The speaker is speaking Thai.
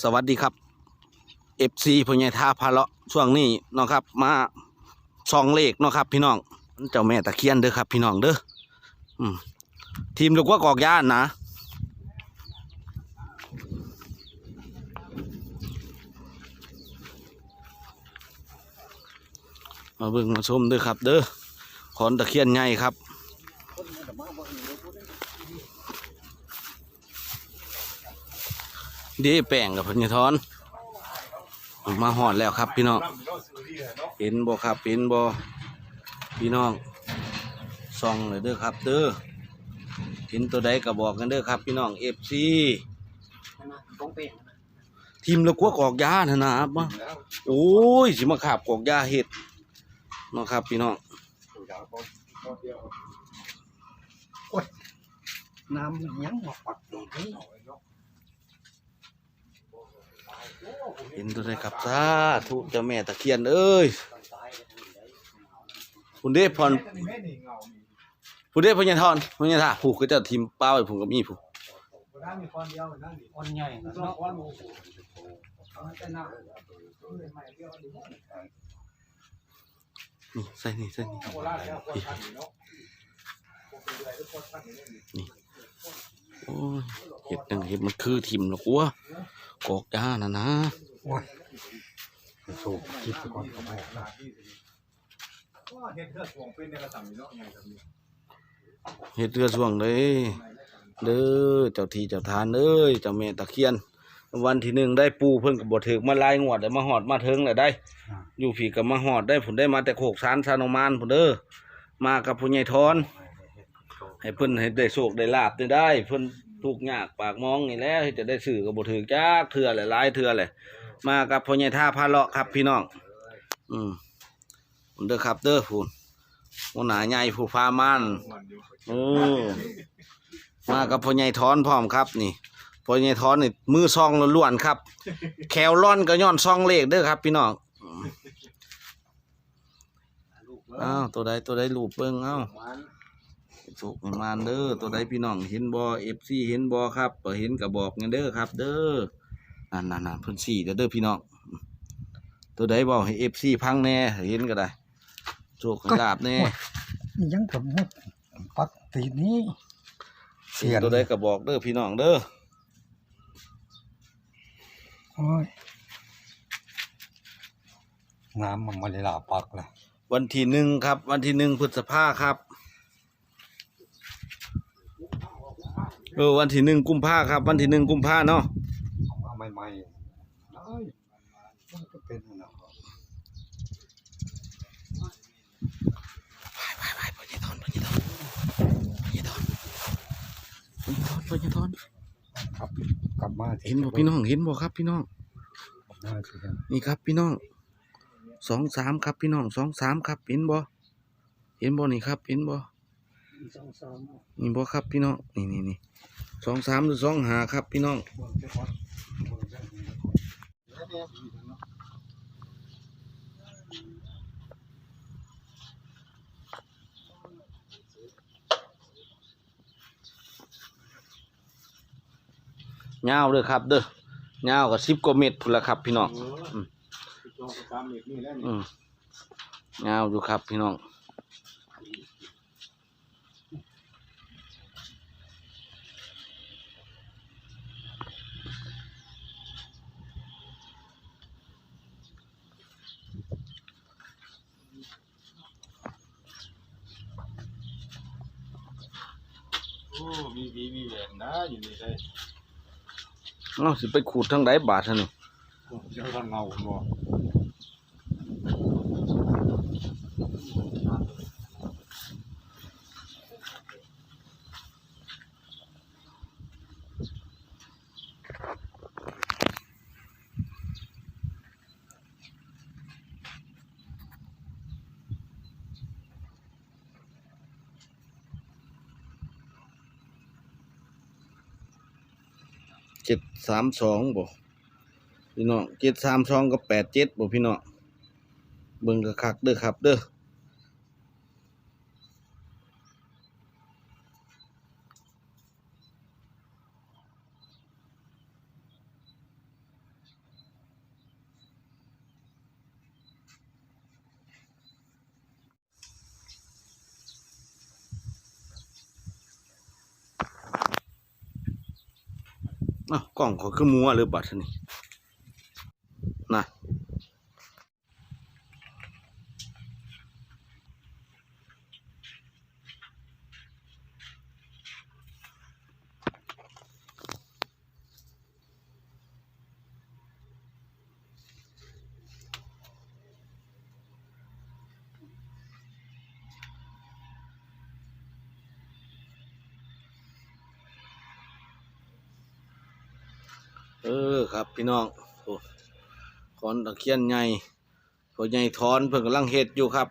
สวัสดีครับเอฟซีพญายท่าพาเลาะช่วงนี้เนาะครับ มาซองเลขเนาะครับ พี่น้องเจ้าแม่ตะเคียนเด้อครับ พี่น้องเด้ออืมทีมลูกว่ากอกย่านนะมาเบิ่งมาชมเด้อครับ เด้อขอนตะเคียนใหญ่ครับ เดีแป้งกับพันยทอนมาหอดแล้วครับพี่น้องเห็นบ่ครับเห็นบ่พี่น้องส่องเลยเด้อครับเด้อเห็นตัวใดก็บอกกันเด้อครับ พี่น้องเอฟซีทีมละกัวกอกยานะนะครับมาโอ้ยสิมาขาบกอกยาเห็ดนะครับ พี่น้องน้ำยังมาปักตรงนี้ เห็นตัวใดครับสาธุเจ้าแม่ตะเคียนเอ้ยคุณเด้พรผู้เด้พญาธรพญาธาผู้ก็จะทีมเป้าไอ้ผมก็มีผู้คนใหญ่นี่ใส่นี่ใส่นี่นี่โอ้ยเห็ดจังเห็ดมันคือทิมหรอกวะ กอกยานะนะโอ้ยสูบคิดก่อนก็บอกนะเห็ดเรือช่วงเลยเด้อเจ้าทีเจ้าทานเอ้ยเจ้าแม่ตะเคียน วันที่หนึ่งได้ปูเพิ่นกับบถึกมาลายงวดได้มาหอดมาเทิงเลยได้ อยู่ผีกับมาหอดได้ผลได้มาแต่โขกสารซานอมานผลเด้อมากับผู้ใหญ่ทอน ให้เพิ่นให้ได้โชคได้ลาบได้ได้เพิ่น ทุกข์ยากปากมองนี่แหล้วจะได้สื่อกับบ่ถือจักเทื่อแหละหลายเทื่อแหละมากับพ่อใหญ่ท่าพาเลาะครับพี่น้อง อืมเด้อครับเด้อพูนหัวหน้าใหญ่ผู้พามานโอ้มากับพ่อใหญ่ทอนพร้อมครับ นี่พ่อใหญ่ทอนนี่มือซองล้วนๆครับ แขวร่อนก็ย้อนซองเลขเด้อครับ พี่น้องอืมอ้าวตัวใดตัวใดรูปเบิ่งเอ้า สุกมานเด้อตัวใดพี่น้องเห็นบอเอฟซีเห็นบอครับบ่เห็นก็บอกกันเด้อครับ เด้อนั่นนั่นนั่นเพิ่นสี่เด้อเด้อพี่น้องตัวใดบอกให้เอฟซีพังแน่เห็นก็ได้โชคให้ลาบแน่ยังกับมุดปักตีนี้เสียนตัวใดก็บอกเด้อพี่น้องเด้อโอ้ยน้ำมันมาเลยลาปักเลยวันที่หนึ่งครับ วันที่หนึ่งพฤษภาครับ เออวันที่หนึ่งกุมภาครับ วันที่หนึ่งกุมภาเนาะของมาใหม่ๆได้มันก็เป็นนะไปไปไปพ่อใหญ่ทอนพ่อใหญ่ทอนพญ่ทอนพญ่ทอนครับกลับมาเห็นบ่พี่น้องเห็นบ่ครับพี่น้องกลับมาสิครับนี่ครับพี่น้องสองสามครับพี่น้องสองสามครับเห็นบ่เห็นบ่นี่ครับเห็นบ่ สองสามนี่บ่ครับพี่น้องนี่นี่นี่สองสามหรือสองหาครับพี่น้องยาเด้อครับ เด้อยากับสิบกว่าเมตรพุ่นละครับ พี่น้องอืมยาอยู่ครับพี่น้อง มีวีมีแหวนนะอยู่นี่ได้เอ้าสิไปขูดทางใดบาทซะนี่เจ้าทางเงาบ่ เจ็ดสามสองบ่พี่น้องเจ็ดสามสองกับแปดเจ็ดบ่พี่น้องเบิ่งกะคักเด้อครับเด้อ อ้ากล้องขอยคือมัวหรือบัดนี่นะ เออครับ พี่น้องโอ้ขอนตะเคียนใหญ่ตัวใหญ่ถอนเพิ่งกำลังเห็ดอยู่ครับ